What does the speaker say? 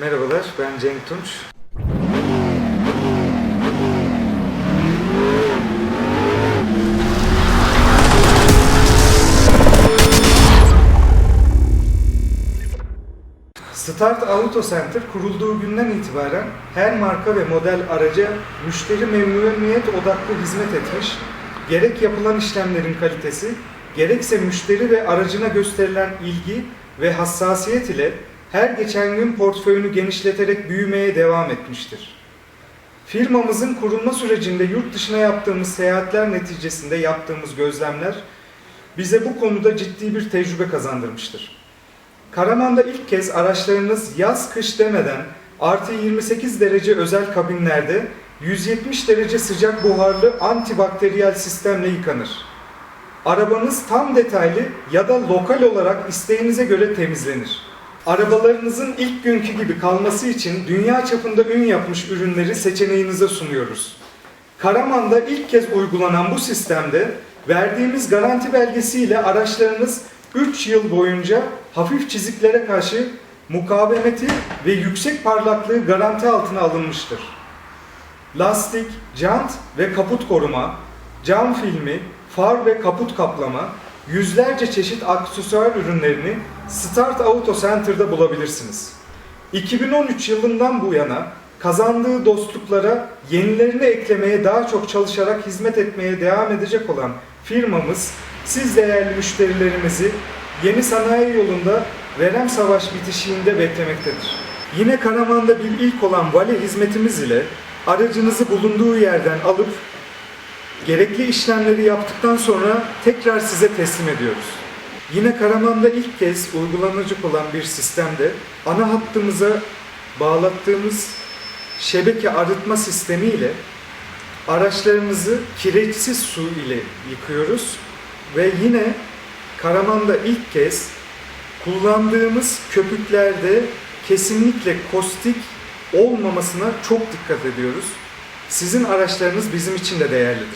Merhabalar, ben Cenk Tunç. Start Auto Center kurulduğu günden itibaren her marka ve model araca müşteri memnuniyet odaklı hizmet etmiş, gerek yapılan işlemlerin kalitesi, gerekse müşteri ve aracına gösterilen ilgi ve hassasiyet ile her geçen gün portföyünü genişleterek büyümeye devam etmiştir. Firmamızın kurulma sürecinde yurt dışına yaptığımız seyahatler neticesinde yaptığımız gözlemler bize bu konuda ciddi bir tecrübe kazandırmıştır. Karaman'da ilk kez araçlarınız yaz kış demeden artı 28 derece özel kabinlerde 170 derece sıcak buharlı antibakteriyel sistemle yıkanır. Arabanız tam detaylı ya da lokal olarak isteğinize göre temizlenir. Arabalarınızın ilk günkü gibi kalması için dünya çapında ün yapmış ürünleri seçeneğinize sunuyoruz. Karaman'da ilk kez uygulanan bu sistemde verdiğimiz garanti belgesiyle araçlarınız 3 yıl boyunca hafif çiziklere karşı mukavemeti ve yüksek parlaklığı garanti altına alınmıştır. Lastik, jant ve kaput koruma, cam filmi, far ve kaput kaplama, yüzlerce çeşit aksesuar ürünlerini Start Auto Center'da bulabilirsiniz. 2013 yılından bu yana kazandığı dostluklara yenilerini eklemeye daha çok çalışarak hizmet etmeye devam edecek olan firmamız siz değerli müşterilerimizi yeni sanayi yolunda verem savaş bitişiğinde beklemektedir. Yine Karaman'da bir ilk olan vale hizmetimiz ile aracınızı bulunduğu yerden alıp gerekli işlemleri yaptıktan sonra tekrar size teslim ediyoruz. Yine Karaman'da ilk kez uygulanacak olan bir sistemde ana hattımıza bağlattığımız şebeke arıtma sistemi ile araçlarımızı kireçsiz su ile yıkıyoruz ve yine Karaman'da ilk kez kullandığımız köpüklerde kesinlikle kostik olmamasına çok dikkat ediyoruz. Sizin araçlarınız bizim için de değerlidir.